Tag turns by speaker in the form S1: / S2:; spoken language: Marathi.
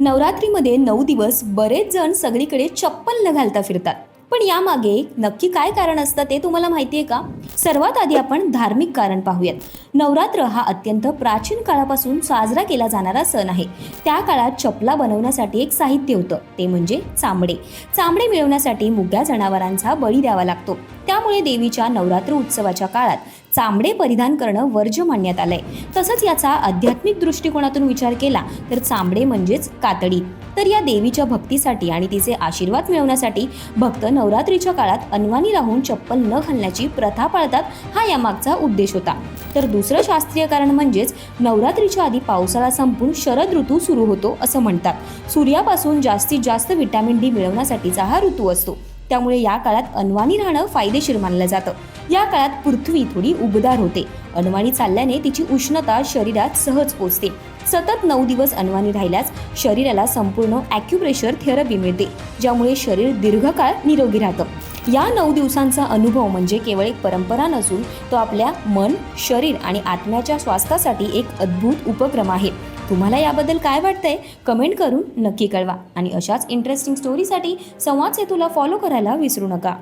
S1: नवरात्रीमध्ये नऊ दिवस बरेच जण सगळीकडे चप्पल न घालता फिरतात. पण यामागे नक्की काय कारण असतं ते तुम्हाला माहिती आहे का? सर्वात आधी आपण धार्मिक कारण पाहूयात. नवरात्र हा अत्यंत प्राचीन काळापासून साजरा केला जाणारा सण आहे. त्या काळात चपला बनवण्यासाठी एक साहित्य होतं ते म्हणजे चांबडे चांबडे मिळवण्यासाठी मुग्या जनावरांचा बळी द्यावा लागतो. त्यामुळे देवीच्या नवरात्र उत्सवाच्या काळात चांबडे परिधान करणं वर्ज्य मानण्यात आलंय. तसंच याचा आध्यात्मिक दृष्टिकोनातून विचार केला तर चांबडे म्हणजेच कातडी. तर या देवीच्या भक्तीसाठी आणि तिचे आशीर्वाद मिळवण्यासाठी भक्त नवरात्रीच्या काळात अनवानी राहून चप्पल न घालण्याची प्रथा पाळतात हा यामागचा उद्देश होता. तर दुसरं शास्त्रीय कारण म्हणजेच नवरात्रीच्या आधी पावसाळा संपून शरद ऋतू सुरू होतो असं म्हणतात. सूर्यापासून जास्तीत जास्त विटॅमिन डी मिळवण्यासाठीचा हा ऋतू असतो. त्यामुळे या काळात अनवाणी राहणं फायदेशीर मानलं जातं. या काळात पृथ्वी थोडी उबदार होते. अनवाणी चालल्याने तिची उष्णता शरीरात सहज पोचते. सतत नऊ दिवस अनवाणी राहिल्यास शरीराला संपूर्ण ॲक्युप्रेशर थेरपी मिळते ज्यामुळे शरीर दीर्घकाळ निरोगी राहतं. या नऊ दिवसांचा अनुभव म्हणजे केवळ एक परंपरा नसून तो आपल्या मन शरीर आणि आत्म्याच्या स्वास्थ्यासाठी एक अद्भुत उपक्रम आहे. तुम्हाला याबद्दल काय वाटतंय कमेंट करून नक्की कळवा. आणि अशाच इंटरेस्टिंग स्टोरीसाठी संवाद सेतूला फॉलो करायला विसरू नका.